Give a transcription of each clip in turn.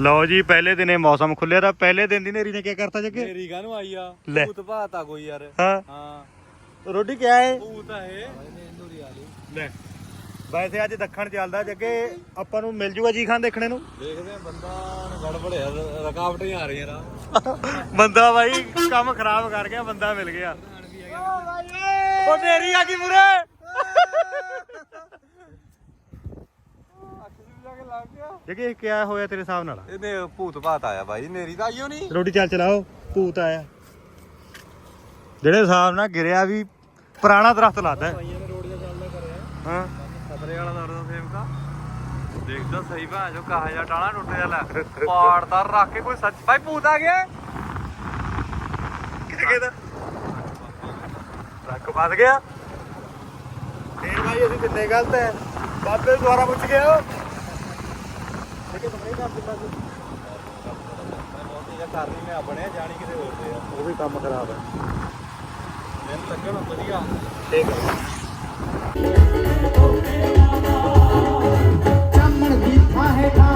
ਲਓ ਜੀ ਪਹਿਲੇ ਦਿਨੇ ਮੌਸਮ ਖੁੱਲਿਆ ਤਾਂ ਪਹਿਲੇ ਦਿਨ ਦੀ ਨੇਰੀ ਨੇ ਕੀ ਕਰਤਾ ਜੱਗੇ? ਮੇਰੀ ਕਾਹਨੂੰ ਆਈ ਆ? ਲੈ। ਭੂਤ ਭਾਤਾ ਕੋਈ ਯਾਰ। ਹਾਂ। ਹਾਂ। ਰੋਟੀ ਕਿਆ ਹੈ ਭੂਤ ਆ ਇਹ। ਲੈ। ਵੈਸੇ ਅੱਜ ਦੱਖਣ ਚੱਲਦਾ ਜੱਗੇ ਆਪਾਂ ਨੂੰ ਮਿਲ ਜੂਗਾ ਜੀ ਖਾਨ ਦੇਖਣੇ ਨੂੰ। ਦੇਖਦੇ ਆ ਬੰਦਾ ਗੜਬੜਿਆ ਰਕਾਵਟਾਂ ਹੀ ਆ ਰਹੀਆਂ ਰਾ ਬੰਦਾ ਬਾਈ ਕੰਮ ਖਰਾਬ ਕਰ ਗਿਆ ਬੰਦਾ ਮਿਲ ਗਿਆ। ਉਹ ਨੇਰੀ ਆ ਗਈ ਮੁਰੇ। ਜੱਗੇ ਕਿਆ ਹੋਇਆ ਤੇਰੇ ਹਿਸਾਬ ਨਾਲ? ਇਹਨੇ ਭੂਤ ਭਾਤ ਆਇਆ ਬਾਈ ਮੇਰੀ ਤਾਂ ਆਈਓ ਨਹੀਂ। ਰੋਟੀ ਚੱਲ ਚਲਾਓ ਭੂਤ ਆਇਆ। ਜਿਹੜੇ ਹਿਸਾਬ ਨਾਲ ਗਿਰਿਆ ਵੀ ਪੁਰਾਣਾ ਦਰਖਤ ਲੱਗਦਾ ਭਾਈਆਂ ਨੇ ਰੋਡ ਤੇ ਚੱਲਦਾ ਕਰਿਆ। ਹਾਂ। ਖਤਰੇ ਵਾਲਾ ਦਰਦ ਸੇਵਕਾ ਦੇਖਦਾ ਸਹੀ ਭਾ ਜੋ ਕਹਾ ਜਾ ਟਾਣਾ ਟੁੱਟ ਜਾ ਲੈ ਪਾੜਦਾ ਰੱਖ ਕੇ ਕੋਈ ਸੱਚ ਭਾਈ ਭੂਤ ਆ ਗਿਆ। ਕਿਹਦਾ ਦਾ ਟਰੱਕ ਵੱਧ ਗਿਆ। ਫੇਰ ਭਾਈ ਅਸੀਂ ਕਿੰਨੇ ਗਲਤ ਹੈ ਬਾਬੇ ਦੁਆਰਾ ਪੁੱਛ ਗਿਆ ਦੇਖੇ ਸੀ ਬਹੁਤ ਕਰ ਰਹੀ ਮੈਂ ਆਪਣੇ ਜਾਣੀ ਕਿਤੇ ਹੋਰ ਤੇ ਆ ਉਹ ਵੀ ਕੰਮ ਖਰਾਬ ਹੈ। ਮੈਨੂੰ ਲੱਗਣ ਵਧੀਆ। ਠੀਕ ਹੈ। ਚਾਮਣ ਦੀ ਥਾਂ ਠਾਂ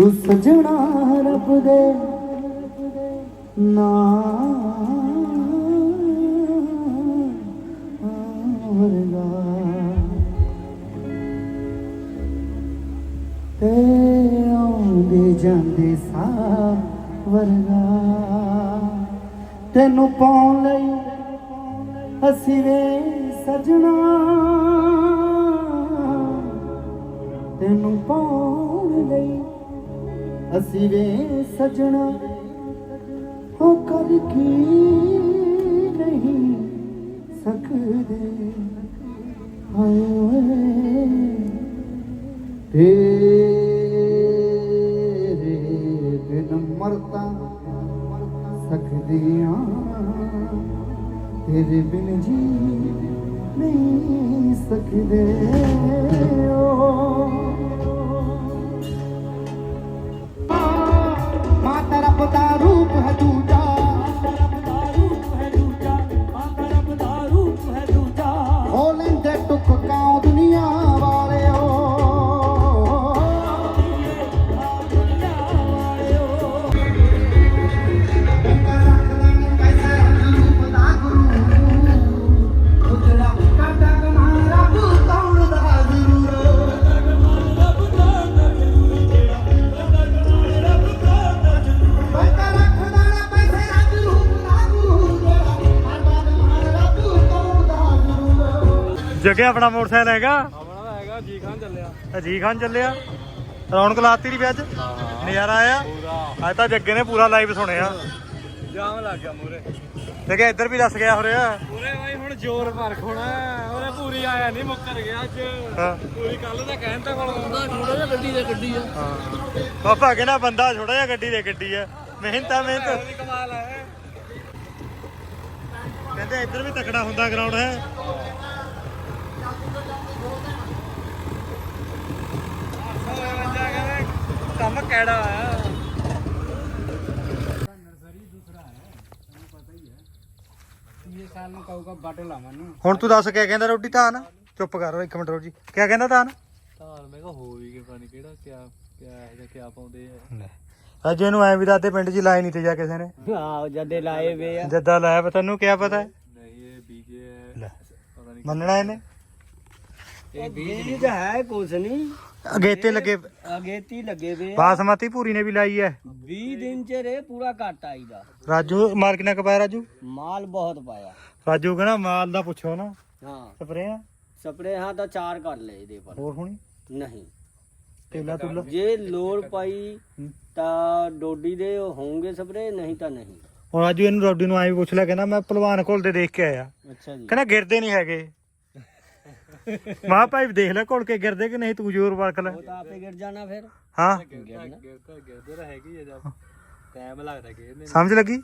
ਤੂੰ ਸਜਣਾ ਰੱਬ ਦੇ ਨਾਮ ਤੇ ਆਉਂਦੇ ਜਾਂਦੇ ਸਾਹ ਵਰਗਾ। ਤੈਨੂੰ ਪਾਉਣ ਲਈ ਅਸੀਂ ਵੇ ਸਜਣਾ। ਤੈਨੂੰ ਪਾਉਣ ਲਈ ਅਸੀਂ ਵੇ ਸਜਣਾ ਹੋ ਕਰ ਕੀ ਨਹੀਂ ਸਕਦੇ? ਹਾਏ, ਤੇਰੇ ਬਿਨ ਮਰਤਾ ਸਕਦੀਆਂ, ਤੇਰੇ ਬਿਨ ਜੀ ਨਹੀਂ ਸਕਦੇ। ਮਾਤਾ ਰੱਬ ਦਾ ਰੂਪ ਜੱਗੇ ਆਪਣਾ ਮੋਟਰਸਾਈਕਲ ਹੈਗਾ? ਆਪਣਾ ਤਾਂ ਹੈਗਾ ਜੀ ਖਾਨ ਚੱਲਿਆ। ਅਜੀ ਖਾਨ ਚੱਲਿਆ। ਰੌਣਕ ਲਾਤੀ ਨਹੀਂ ਵੀ ਅੱਜ ਨਜ਼ਾਰਾ ਆਇਆ? ਅੱਜ ਤਾਂ ਜੱਗੇ ਨੇ ਪੂਰਾ ਲਾਈਵ ਸੁਣਿਆ। ਜਾਮ ਲੱਗ ਗਿਆ ਮੂਰੇ ਜੱਗੇ ਇੱਧਰ ਵੀ ਦੱਸ ਗਿਆ ਹੋ ਰਿਹਾ ਪੂਰੇ ਬਾਈ ਹੁਣ ਜ਼ੋਰ ਫ਼ਰਕ ਹੋਣਾ ਉਹਨੇ ਪੂਰੀ ਆਇਆ ਨਹੀਂ ਮੁੱਕਰ ਗਿਆ ਅੱਜ। ਹਾਂ। ਪੂਰੀ ਕੱਲ ਤਾਂ ਕਹਿਣ ਤਾਂ ਕੋਲ ਆਉਂਦਾ। ਥੋੜਾ ਜਿਹਾ ਗੱਡੀ ਦੇ ਗੱਡੀ ਆ। ਪਾਪਾ ਕਹਿੰਦਾ ਬੰਦਾ ਛੋਟਾ ਜਿਹਾ ਗੱਡੀ ਦੇ ਗੱਡੀ ਆ। ਮਿਹਨਤ ਆ ਮਿਹਨਤ। ਉਹਦੀ ਕਮਾਲ ਹੈ ਕਹਿੰਦੇ ਇੱਧਰ ਵੀ ਤਕੜਾ ਹੁੰਦਾ ਗਰਾਊਂਡ ਹੈ। ਇਹ ਸਾਲ ਨੂੰ ਕਹੂਗਾ ਬਾਟੋ ਨੂੰ ਹੁਣ ਤੂੰ ਦੱਸ ਕਿਆ ਕਹਿੰਦਾ ਰੋਟੀ ਧਾਨ? ਚੁੱਪ ਕਰ ਇੱਕ ਮਿੰਟ ਰੋਜੀ ਕਿਆ ਕਹਿੰਦਾ ਧਾਨ? ਧਾਰ ਮੈਂ ਕਿਹਾ ਹੋ ਵੀ ਕੇ ਪਾਣੀ ਕਿਹੜਾ ਕਿਆ ਕਿਆ ਇਹਦਾ ਕਿਆ ਪਾਉਂਦੇ ਆ। ਅੱਜ ਇਹਨੂੰ ਐ ਵੀ ਦਾਦੇ ਪਿੰਡ 'ਚ ਲਾਏ ਨਹੀਂ ਤੇ ਜਾ ਕਿਸੇ ਨੇ। ਆਹ ਜਦੇ ਲਾਏ ਵੇ ਆ। ਜੱਦਾ ਲਾਇਆ ਪਤਾ ਤੈਨੂੰ ਕਿਆ ਪਤਾ? ਹੈ ਨਹੀਂ ਇਹ ਬੀਜੇ ਲੈ ਪਤਾ ਨਹੀਂ ਮੰਨਣਾ ਇਹਨੇ? ਇਹ ਬੀਜ ਤਾਂ ਹੈ। ਕੁਛ ਨਹੀਂ ਅਗੇਤੇ ਲੱਗੇ ਅਗੇਤੀ ਲੱਗੇ ਵੇ ਆ। ਬਾਸਮਤੀ ਪੂਰੀ ਨੇ ਵੀ ਲਾਈ ਹੈ। 20 ਦਿਨ ਚ ਰੇ ਪੂਰਾ ਘੱਟ ਆਈਦਾ। ਰਾਜੂ ਮਾਰ ਕਿੰਨਾ ਕਪਾਇਆ ਰਾਜੂ? ਮਾਲ ਬਹੁਤ ਪਾਇਆ। ਰਾਜੂ ਕਹਿੰਦਾ ਮਾਲ ਦਾ ਪੁੱਛੋ ਨਾ। ਹਾਂ। ਸਪਰੇਆਂ? ਸਪਰੇ ਹਾਂ ਤਾਂ ਚਾਰ ਕਰ ਲਏ ਇਹਦੇ ਪਰ। ਹੋਰ ਹੁਣੀ? ਨਹੀਂ। ਤੇਲਾ ਤੁਲਾ? ਜੇ ਲੋੜ ਪਾਈ ਤਾਂ ਡੋਡੀ ਦੇ ਹੋਣਗੇ ਸਪਰੇ ਨਹੀਂ ਤਾਂ ਨਹੀਂ। ਹੁਣ ਰਾਜੂ ਇਹਨੂੰ ਰੋਡੀ ਨੂੰ ਵੀ ਪੁੱਛ ਲਿਆ ਕਹਿੰਦਾ ਮੈਂ ਪਹਿਲਵਾਨ ਕੋਲ ਦੇ ਦੇਖ ਕੇ ਆਇਆ। ਅੱਛਾ ਜੀ। ਕਹਿੰਦਾ ਗਿਰਦੇ ਨਹੀਂ ਹੈਗੇ। ਮਾਂ ਭਾਈ ਦੇਖ ਲੈ ਘੋਲ ਕੇ ਗਿਰਦੇ ਕਿ ਨਹੀਂ ਤੂੰ ਜ਼ੋਰ ਵਰਕ ਲੈ। ਉਹ ਤਾਂ ਆਪੇ ਗਿਰ ਜਾਣਾ ਫਿਰ। ਹਾਂ। ਗਿਰਦਾ ਗਿਰਦਾ ਤਾਂ ਹੈਗੀ ਆ ਜਦ। ਟਾਈਮ ਲੱਗਦਾ ਗੇਰਨੇ ਸਮਝ ਲੱਗੀ?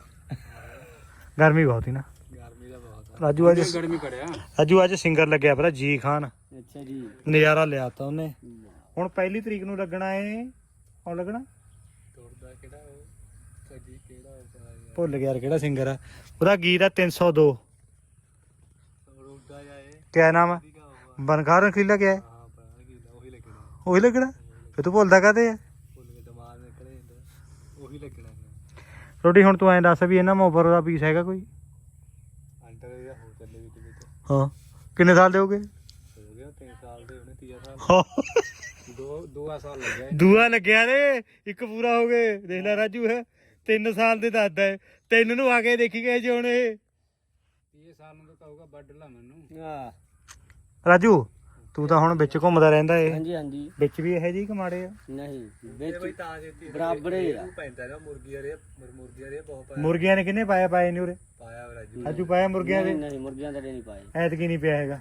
ਗਰਮੀ ਬਹੁਤ ਹੀ ਨਾ। ਗਰਮੀ ਦਾ ਬਹੁਤ ਰਾਜੂ ਅੱਜ ਗਰਮੀ ਕੜਿਆ ਰਾਜੂ ਅੱਜ ਸਿੰਗਰ ਲੱਗਿਆ ਪਰਾ ਜੀ ਖਾਨ। ਅੱਛਾ ਜੀ। ਨਜ਼ਾਰਾ ਲਿਆ ਤਾ ਉਹਨੇ। ਹੁਣ ਪਹਿਲੀ ਤਰੀਕ ਨੂੰ ਲੱਗਣਾ ਏ। ਕੌਣ ਲੱਗਣਾ? ਤੁਰਦਾ ਕਿਹੜਾ ਉਹ? ਕਦੀ ਕਿਹੜਾ ਉਹ ਭੁੱਲ ਗਿਆ ਯਾਰ ਕਿਹੜਾ ਸਿੰਗਰ ਆ। ਉਹਦਾ ਗੀਤ ਆ 302 ਰੁਕਦਾ ਆ ਇਹ। ਕਿਆ ਨਾਮ ਆ? ਬਨਖਾਰ ਰਖੀਲਾ ਕਿਆ ਹੈ? ਕੀ ਉਹੀ ਲੱਗਣਾ। ਉਹੀ ਲੱਗਣਾ ਫੇ ਤੂੰ ਭੁੱਲਦਾ ਕਾਤੇ ਆ? ਭੁੱਲ ਕੇ ਦਿਮਾਗ ਨਿਕਲੇ ਜਾਂਦਾ ਉਹੀ ਲੱਗਣਾ ਹੈ ਰੋਟੀ ਹੁਣ ਤੂੰ ਐਂ ਦੱਸ ਵੀ ਇਹਨਾਂ ਮੋਬਰ ਦਾ ਪੀਸ ਹੈਗਾ ਕੋਈ? ਅੰਟਰ ਇਹਦਾ ਹੋ। ਚੱਲੇ ਵੀ ਕਿਤੇ ਹਾਂ ਕਿੰਨੇ ਸਾਲ ਦੇ ਹੋਗੇ ਹੋ ਗਿਆ 3 ਸਾਲ ਦੇ ਉਹਨੇ 30 ਸਾਲ ਹਾਂ ਦੋ ਦੋ ਸਾਲ ਲੱਗਿਆ ਦੂਆ ਲੱਗਿਆ ਰੇ ਇੱਕ ਪੂਰਾ ਹੋ ਗਏ। ਦੇਖ ਲੈ ਰਾਜੂ ਹੈ 3 ਸਾਲ ਦੇ ਦੱਸਦਾ ਹੈ। ਤਿੰਨ ਨੂੰ ਆ ਕੇ ਦੇਖੀ ਗਏ ਜੀ ਹੁਣ ਇਹ। 30 ਸਾਲ ਨੂੰ ਤਾਂ ਕਹੂਗਾ ਵੱਡ ਲਾ ਮੈਨੂੰ। ਹਾਂ। ਰਾਜੂ ਤੂੰ ਤਾਂ ਹੁਣ ਵਿੱਚ ਘੁੰਮਦਾ ਰਹਿੰਦਾ ਏ। ਹਾਂਜੀ ਹਾਂਜੀ। ਵਿੱਚ ਵੀ ਇਹੋ ਜਿਹੇ ਕਮਾੜੇ ਆ? ਨਹੀਂ ਵਿੱਚ ਤਾਂ ਜੇਤੀ ਬਰਾਬਰ ਹੀ ਆ। ਪੈਂਦਾ ਨਾ ਮੁਰਗੀਆਂ ਰੇ ਮੁਰਗੀਆਂ ਰੇ ਬਹੁਤ ਪਾਇਆ ਮੁਰਗੀਆਂ ਨੇ ਕਿੰਨੇ ਪਾਇਆ ਪਾਏ ਨੇ ਉਰੇ? ਪਾਇਆ ਰਾਜੂ। ਰਾਜੂ ਪਾਇਆ ਮੁਰਗੀਆਂ ਨਹੀਂ ਦੇ? ਨਹੀਂ ਮੁਰਗੀਆਂ ਤਾਂ ਨਹੀਂ ਪਾਏ। ਐਤਕੀ ਨਹੀਂ ਪਿਆ ਹੈਗਾ।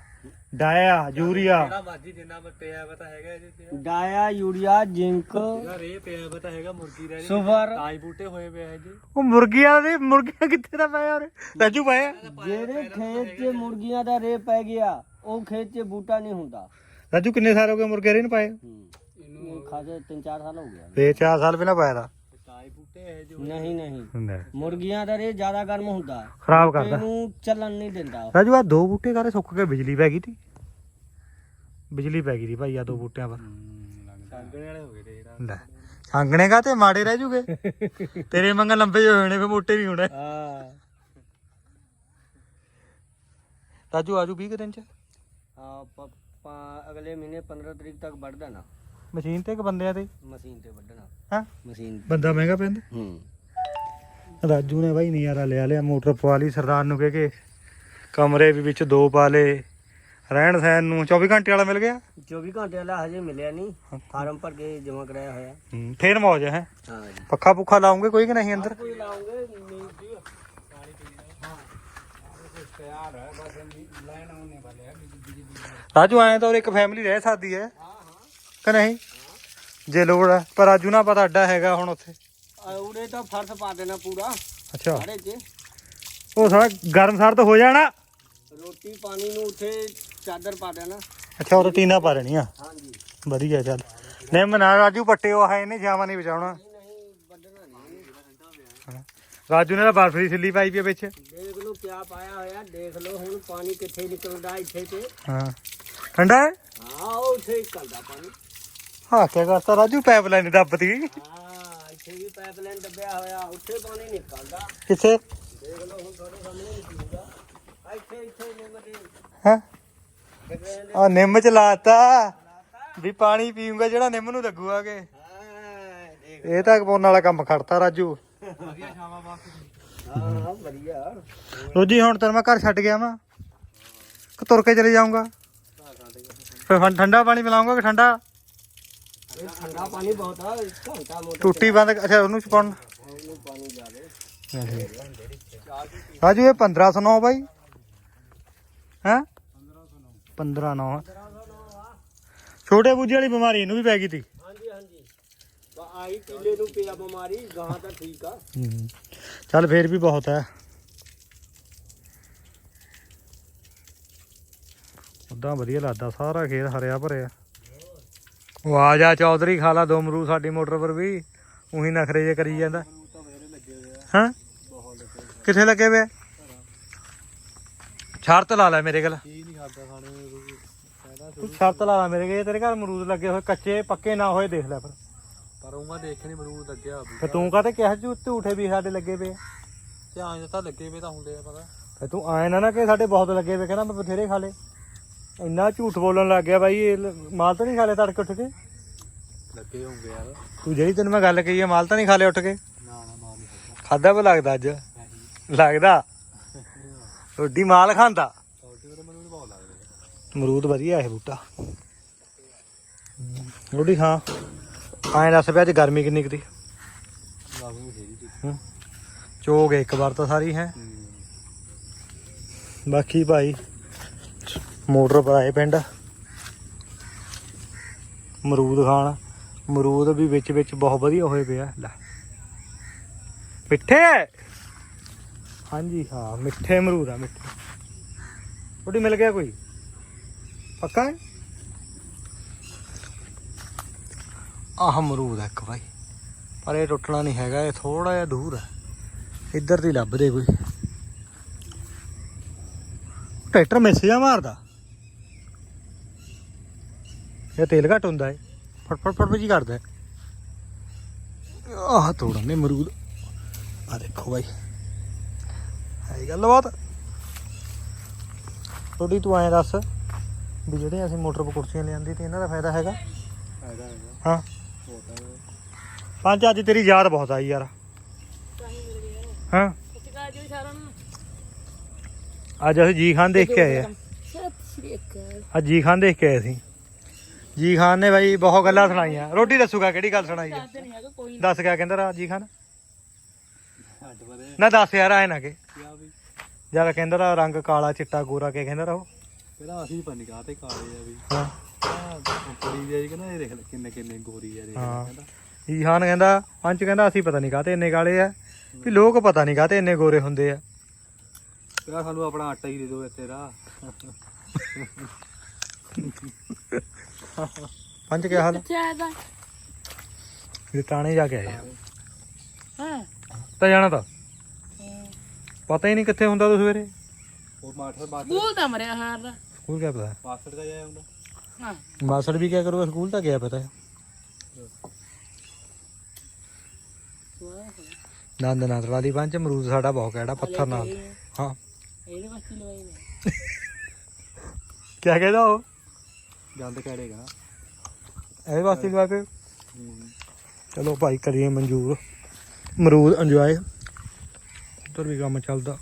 ਡਾਇਆ ਯੂਰੀਆ। ਜਿਹੜਾ ਮਰਜ਼ੀ ਜਿੰਨਾ ਪਿਆ ਪਤਾ ਹੈਗਾ ਇਹਦੇ ਤੇ। ਡਾਇਆ ਯੂਰੀਆ ਜ਼ਿੰਕ। ਜਿਹੜਾ ਰੇ ਪਿਆ ਪਤਾ ਹੈਗਾ ਮੁਰਗੀ ਰਹਿ ਸੁਵਰ ਤਾਜ ਬੂਟੇ ਹੋਏ ਪਏ ਹੈ ਜੀ ਉਹ ਮੁਰਗੀਆਂ ਦੇ ਮੁਰਗੀਆਂ ਕਿੱਥੇ ਦਾ ਪਾਇਆ ਉਰੇ? ਰਾਜੂ ਪਾਇਆ? ਜਿਹੜੇ ਖੇਤ 'ਚ ਮੁਰਗੀਆਂ ਦਾ ਰੇ ਪੈ ਗਿਆ ਉਹ ਖੇਤ 'ਚ ਬੂਟਾ ਨਹੀਂ ਹੁੰਦਾ। ਰਾਜੂ ਕਿੰਨੇ ਸਾਲ ਹੋ ਗਏ ਮੁਰਗੇ ਰੇ ਨੂੰ ਪਾਏ? ਇਹਨੂੰ ਖਾਸੇ 3-4 ਸਾਲ ਹੋ ਗਿਆ ਤੇ 4 ਸਾਲ ਪਹਿਲਾਂ ਪਾਇਆ ਦਾ ਤਾਜ ਬੂਟੇ ਹੈ ਜੋ ਨਹੀਂ। ਨਹੀਂ। ਹੁੰਦਾ ਮੁਰਗੀਆਂ ਦਾ ਰੇ ਜ਼ਿਆਦਾ ਗਰਮ ਹੁੰਦਾ। ਖਰਾਬ ਕਰਦਾ। ਇਹਨੂੰ ਚੱਲਣ ਨਹੀਂ ਦਿੰਦਾ। ਰਾਜੂ ਆ ਦੋ ਬੂਟੇ ਕਾਰੇ ਸੁੱਕ ਕੇ ਬਿਜਲੀ ਪੈ ਗਈ ਤੀ। ਬਿਜਲੀ ਪੈ ਗਈ ਤੀ ਭਾਈ ਆ ਦੋ ਬੂਟਿਆਂ ਪਰ। ਸੰਗਣੇ ਵਾਲੇ ਹੋ ਗਏ ਤੇ ਜਿਹੜਾ ਲੈ ਸੰਗਣੇ ਕਾ ਤੇ ਮਾੜੇ ਰਹਿ ਜੂਗੇ। ਤੇਰੇ ਮੰਗਣ ਲੰਬੇ ਜਿਹੇ ਹੋਣੇ ਫੇ ਮੋਟੇ ਨਹੀਂ ਹੋਣੇ। ਹਾਂ। ਰਾਜੂ ਆਜੂ 20 ਕੁ ਦਿਨ ਚ? ਹਾਂ ਅਗਲੇ ਮਹੀਨੇ 15 ਤਰੀਕ ਤੱਕ ਵੱਢ ਦੇਣਾ। ਮਸ਼ੀਨ ਤੇ ਕਿ ਬੰਦਿਆਂ ਤੇ? ਮਸ਼ੀਨ ਤੇ ਵੱਢਣਾ। ਹਾਂ? ਮਸ਼ੀਨ ਬੰਦਾ ਮਹਿੰਗਾ ਪੈਂਦਾ ਹੂੰ। ਰਾਜੂ ਨੇ ਬਾਈ ਨਜ਼ਾਰਾ ਲਿਆ ਲਿਆ ਮੋਟਰ ਪਵਾ ਲਈ ਸਰਦਾਰ ਨੂੰ ਕਹਿ ਕੇ। ਕਮਰੇ ਵੀ ਵਿੱਚ ਦੋ ਪਾ ਲੇ ਰਹਿਣ ਸਹਿਣ ਨੂੰ 24 ਘੰਟੇ ਵਾਲਾ ਮਿਲ ਗਿਆ? 24 ਘੰਟੇ ਵਾਲਾ ਹਜੇ ਮਿਲਿਆ ਨਹੀਂ। ਫਾਰਮ ਭਰ ਕੇ ਜਮ੍ਹਾਂ ਕਰਾਇਆ ਹੋਇਆ। ਹੂੰ, ਫੇਰ ਮੌਜ ਹੈ ਹਾਂ? ਜੀ। ਪੱਖਾ ਪੁੱਖਾ ਲਾਉਂਗੇ ਕੋਈ ਕਿ ਨਹੀਂ ਅੰਦਰ? ਕੋਈ ਲਾਉਂਗੇ ਹੈ ਬਸ ਆਉਣੇ ਵਾਲੇ ਹੈ ਰਾਜੂ ਆਏ ਤਾਂ ਉਰੇ ਇੱਕ ਫੈਮਿਲੀ ਰਹਿ ਸਕਦੀ ਹੈ। ਕਿ ਨਹੀਂ? ਜੇ ਲੋੜ ਹੈ ਪਰ ਰਾਜੂ ਨਾ ਪਤਾ ਅੱਡਾ ਹੈਗਾ ਹੁਣ ਉੱਥੇ। ਉਰੇ ਤਾਂ ਫਰਸ਼ ਪਾ ਦੇਣਾ ਪੂਰਾ ਅੱਛਾ। ਸਾਰੇ 'ਚ ਉਹ ਸਾਰਾ ਗਰਮ ਸਰਦ ਹੋ ਜਾਣਾ। ਰੋਟੀ ਪਾਣੀ ਨੂੰ ਉੱਥੇ ਚਾਦਰ ਪਾ ਦੇਣਾ। ਅੱਛਾ ਉਹ ਟੀਨਾ ਪਾ ਲੈਣੀਆਂ ਹਾਂਜੀ। ਵਧੀਆ ਚੱਲ। ਨਹੀਂ ਮਨਾ ਰਾਜੂ ਪੱਟੇ ਉਹ ਹੈ ਨਹੀਂ ਜਾਵਾ ਨਹੀਂ ਬਚਾਉਣਾ। ਨਹੀਂ ਵੱਢਣਾ ਨਹੀਂ। ਰਾਜੂ ਨੇ ਤਾਂ ਬਰਫ ਦੀ ਸਿੱਲੀ ਪਾਈ ਪਈ ਆ ਵਿੱਚ। ਪਾਇਆ ਹੋਇਆ ਦੇਖ ਲਓ ਹੁਣ ਪਾਣੀ ਕਿੱਥੇ ਨਿਕਲਦਾ ਇੱਥੇ ਤੇ। ਹਾਂ। ਠੰਡਾ ਹੈ? ਹਾਂ ਉਹ ਉੱਥੇ ਨਿਕਲਦਾ ਪਾਣੀ। ਹਾਂ ਕੀ ਕਰਤਾ ਰਾਜੂ ਪਾਈਪਲਾਈਨ ਦੱਬਤੀ। ਹਾਂ ਇੱਥੇ ਵੀ ਪਾਈਪਲਾਈਨ ਦੱਬਿਆ ਹੋਇਆ ਉੱਥੇ ਪਾਣੀ ਨਿਕਲਦਾ। ਕਿੱਥੇ? ਦੇਖ ਲਓ ਹੁਣ ਤੁਹਾਡੇ ਸਾਹਮਣੇ ਨਿਕਲਦਾ ਇੱਥੇ ਇੱਥੇ ਨਿੰਮ ਦੇ। ਹੈ? ਆ ਨਿੰਮ ਚ ਲਾਤਾ। ਵੀ ਪਾਣੀ ਪੀਊਂਗਾ ਜਿਹੜਾ ਨਿੰਮ ਨੂੰ ਲੱਗੂਗਾ ਕਿ ਇਹ ਤਾਂ ਪਾਉਣ ਵਾਲਾ ਕੰਮ ਖੜਤਾ ਰਾਜੂ। ਵਧੀਆ ਛਾਵਾਂ ਵਾਸਤੇ ਹਾਂ ਵਧੀਆ। ਰੋਜੀ, ਹੁਣ ਤੈਨੂੰ ਮੈਂ ਘਰ ਛੱਡ ਗਿਆ ਵਾਂ। ਕਿ ਤੁਰ ਕੇ ਚਲੇ ਜਾਊਂਗਾ? ਫਿਰ ਹੁਣ ਠੰਡਾ ਪਾਣੀ ਪਿਲਾਉਂਗਾ ਕਿ ਠੰਡਾ? ਠੰਡਾ ਪਾਣੀ ਬਹੁਤ ਆ ਘੰਟਾ ਮੋਟਰ ਟੂਟੀ ਬੰਦ ਅੱਛਾ, ਉਹਨੂੰ ਚ ਪਾਉਣ ਉਹਨੂੰ ਪਾਣੀ ਜ਼ਿਆਦੇ ਰਾਜੂ ਇਹ 1509 ਬਾਈ। ਹੈ? 1509 ਛੋਟੇ ਬੁੱਝੇ ਵਾਲੀ ਬਿਮਾਰੀ ਇਹਨੂੰ ਵੀ ਪੈ ਗਈ ਤੀ। ਆਈ ਕਿਲੇ ਨੂੰ ਪਿਆ ਬਿਮਾਰੀ, ਗਾਂ ਤਾਂ ਠੀਕ ਆ। ਚੱਲ ਫੇਰ ਵੀ ਬਹੁਤ ਹੈ। ਉਦਾਂ ਵਧੀਆ ਲੱਗਦਾ, ਸਾਰਾ ਖੇਤ ਹਰਿਆ ਭਰਿਆ। ਉਹ ਆ ਜਾ ਚੌਧਰੀ, ਖਾ ਲਾ ਦੋ ਮਰੂ ਸਾਡੀ ਮੋਟਰ ਪਰ ਵੀ। ਉਹੀ ਨਖਰੇ ਜੇ ਕਰੀ ਜਾਂਦਾ। ਹਾਂ? ਕਿੱਥੇ ਲੱਗੇ ਵੇ? ਸ਼ਰਤ ਲਾ ਲੈ ਮੇਰੇ ਕੋਲ। ਕੀ ਨਹੀਂ ਖਾਦਾ ਖਾਣੇ ਨੂੰ ਤੂੰ ਸ਼ਰਤ ਲਾ ਲੈ ਮੇਰੇ ਕੋਲ, ਜੇ ਤੇਰੇ ਘਰ ਅਮਰੂਦ ਲੱਗੇ ਹੋਏ, ਕੱਚੇ ਪੱਕੇ ਨਾ ਹੋਏ, ਦੇਖ ਲੈ ਫਿਰ। ਪਰ ਉਹ ਮੈਂ ਦੇਖੇ ਨਹੀਂ ਮਰੂਦ ਲੱਗਿਆ ਫਿਰ ਤੂੰ ਕਾਹਤੇ ਕਿਹਾ ਝੂ- ਝੂਠੇ ਵੀ ਸਾਡੇ ਲੱਗੇ ਪਏ ਆ? ਧਿਆਨ ਦਿੱਤਾ ਲੱਗੇ ਵੇ ਤਾਂ ਹੁੰਦੇ ਆ ਪਤਾ। ਫਿਰ ਤੂੰ ਆਏ ਨਾ ਨਾ ਕਿ ਸਾਡੇ ਬਹੁਤ ਲੱਗੇ ਵੇ ਕਹਿੰਦਾ ਮੈਂ ਬਥੇਰੇ ਖਾ ਲੇ ਇੰਨਾ ਝੂਠ ਬੋਲਣ ਲੱਗ ਗਿਆ ਬਾਈ ਇਹ ਲ- ਮਾਲ ਤਾਂ ਨਹੀਂ ਖਾ ਲੇ ਤੜਕੇ ਉੱਠ ਕੇ? ਲੱਗੇ ਹੋਣਗੇ ਯਾਰ। ਤੂੰ ਜਿਹੜੀ ਤੈਨੂੰ ਮੈਂ ਗੱਲ ਕਹੀ ਆ ਮਾਲ ਤਾਂ ਨਹੀਂ ਖਾ ਲੇ ਉੱਠ ਕੇ? ਨਾ ਨਾ ਮਾਰ ਨਹੀਂ ਸਕਦਾ ਖਾਦਾ ਵੀ ਲੱਗਦਾ ਅੱਜ? ਲੱਗਦਾ? ਰੋਟੀ ਮਾਲ ਖਾਂਦਾ? ਛੋਟੇ ਤੇ ਮੈਨੂੰ ਵੀ ਬਹੁਤ ਲੱਗਦੇ ਅਮਰੂਦ ਵਧੀਆ ਇਹ ਬੂਟਾ। ਰੋਟੀ ਖਾ। ਆਏ ਦੱਸ ਪਿਆ ਅੱਜ ਗਰਮੀ ਕਿੰਨੀ ਕੁ ਹੂੰ। ਚੋ ਗਏ ਇੱਕ ਵਾਰ ਤਾਂ ਸਾਰੀ ਹੈ। ਬਾਕੀ ਭਾਈ ਮੋਟਰ ਪਰ ਆਏ ਪਿੰਡ। ਮਰੂਦ ਖਾਣ। ਮਰੂਦ ਵੀ ਵਿੱਚ ਵਿੱਚ ਬਹੁਤ ਵਧੀਆ ਹੋਏ ਪਿਆ ਲੈ। ਮਿੱਠੇ! ਹਾਂਜੀ ਹਾਂ ਮਿੱਠੇ ਅਮਰੂਦ ਆ ਮਿੱਠੇ। ਥੋੜੀ ਮਿਲ ਗਿਆ ਕੋਈ? ਪੱਕਾ ਹੈ? ਆਹ ਅਮਰੂਦ ਆ ਇੱਕ ਭਾਈ ਪਰ ਇਹ ਟੁੱਟਣਾ ਨਹੀਂ ਹੈਗਾ ਇਹ ਥੋੜਾ ਜਿਹਾ ਦੂਰ ਹੈ ਇੱਧਰ ਦੀ ਲੱਭਦੇ ਕੋਈ। ਟਰੈਕਟਰ ਮੈਸੇਜਾ ਮਾਰਦਾ। ਇਹ ਤੇਲ ਘੱਟ ਹੁੰਦਾ ਏ। ਫਟ ਫਟ ਫਟ ਜੀ ਕਰਦਾ ਆਹ ਤੋੜਨ ਨੇ ਮਰੂਦ। ਆ ਦੇਖੋ ਬਾਈ। ਹੈ ਗੱਲਬਾਤ। ਥੋੜੀ ਤੂੰ ਐਂ ਦੱਸ ਵੀ ਜਿਹੜੇ ਅਸੀਂ ਮੋਟਰ ਪਰ ਕੁਰਸੀਆਂ ਲਿਆਂਦੀ ਤੇ ਇਹਨਾਂ ਦਾ ਫਾਇਦਾ ਹੈਗਾ? ਫਾਇਦਾ ਹੈਗਾ। ਹਾਂ ਹੈ। ਪੰਜ ਅੱਜ ਤੇਰੀ ਯਾਦ ਬਹੁਤ ਆਈ ਯਾਰ। ਹਾਂ? ਅੱਜ ਅਸੀਂ ਜੀ ਖਾਨ ਦੇਖ ਕੇ ਆਏ ਆ। ਅੱਜ ਜੀ ਖਾਨ ਦੇਖ ਕੇ ਆਏ ਸੀ ਜੀ ਖਾਨ ਨੇ ਬਾਈ ਬਹੁਤ ਗੱਲਾਂ ਸੁਣਾਈਆਂ। ਰੋਟੀ ਦੱਸੂਗਾ ਕਿਹੜੀ ਗੱਲ ਸੁਣਾਈ ਆ? ਦੱਸ ਕਿਆ ਕਹਿੰਦਾ ਰਾ ਜੀ ਖਾਨ? ਨਾ ਦੱਸ ਯਾਰ ਆਏ ਨਾ ਕਿ ਜਦ ਕਹਿੰਦਾ ਰਾ ਰੰਗ ਕਾਲਾ ਚਿੱਟਾ ਗੋਰਾ ਕੇ ਕਹਿੰਦਾ ਰਾ ਉਹ? ਅਸੀਂ ਪਨੀ ਕਾਤੇ ਕਾਲੇ ਆ ਵੀ। ਹਾਂ। ਕੁੜੀ ਜਾਈ ਕਹਿੰਦਾ ਇਹ ਦੇਖ ਲੈ ਕਿੰਨੇ ਕਿੰਨੇ ਗੋਰੀ ਆ ਦੇਖ ਹਾਂ। ਕਹਿੰਦਾ। ਜੀ ਖਾਨ ਕਹਿੰਦਾ ਪੰਜ ਕਹਿੰਦਾ ਅਸੀਂ ਪਤਾ ਨਹੀਂ ਕਾਤੇ ਇੰਨੇ ਕਾਲੇ ਆ। ਵੀ ਲੋਕ ਪਤਾ ਨਹੀਂ ਕਾਤੇ ਇੰਨੇ ਗੋਰੇ ਹੁੰਦੇ ਆ। ਕਿਹਾ ਸਾਨੂੰ ਆਪਣਾ ਆਟਾ ਹੀ ਦੇ ਦਿਓ ਇੱਥੇ ਦਾ। ਪੰਜ ਕਿਆ ਹਾਲ? ਤਾਂ? ਇਹ ਟਾਣੇ ਜਾ ਕੇ ਆਏ ਆ। ਹਾਂ। ਤਾਂ ਜਾਣਾ ਤਾਂ? ਪਤਾ ਹੀ ਨਹੀਂ ਕਿੱਥੇ ਹੁੰਦਾ ਤੂੰ ਸਵੇਰੇ। ਹੋਰ ਮਾਠਰ ਬਾਤ ਬੂਲ ਤਾਂ ਮਰਿਆ ਹਾਰ ਦਾ। ਸਕੂਲ ਕਿਆ ਪਤਾ? ਪਾਸੜ ਦਾ ਜਾਇਆ ਹੁੰਦਾ। ਹਾਂ। ਮਾਸੜ ਵੀ ਕਿਆ ਕਰੂਗਾ ਸਕੂਲ ਤਾਂ ਗਿਆ ਪਤਾ ਹੈ। ਨੰਦ ਨਾਦਰ ਵਾਲੀ ਪੰਜ ਅਮਰੂਦ ਸਾਡਾ ਬਹੁਤ ਕਿਹੜਾ ਪੱਥਰ ਨਾਲ। ਹਾਂ। ਇਹਦੇ ਵਾਸਤੇ ਲਵਾਈ ਨੇ ਕਿਆ ਕਹਿੰਦਾ ਉਹ? ਗੰਦ ਕੜੇਗਾ ਨਾ ਇਹਦੇ ਵਾਸਤੇ ਲਵਾ ਕੇ। ਚਲੋ ਭਾਈ ਕਰੀਏ ਮਨਜ਼ੂਰ। ਅਮਰੂਦ ਇੰਜੋਏ ਉਧਰ ਵੀ ਕੰਮ ਚੱਲਦਾ।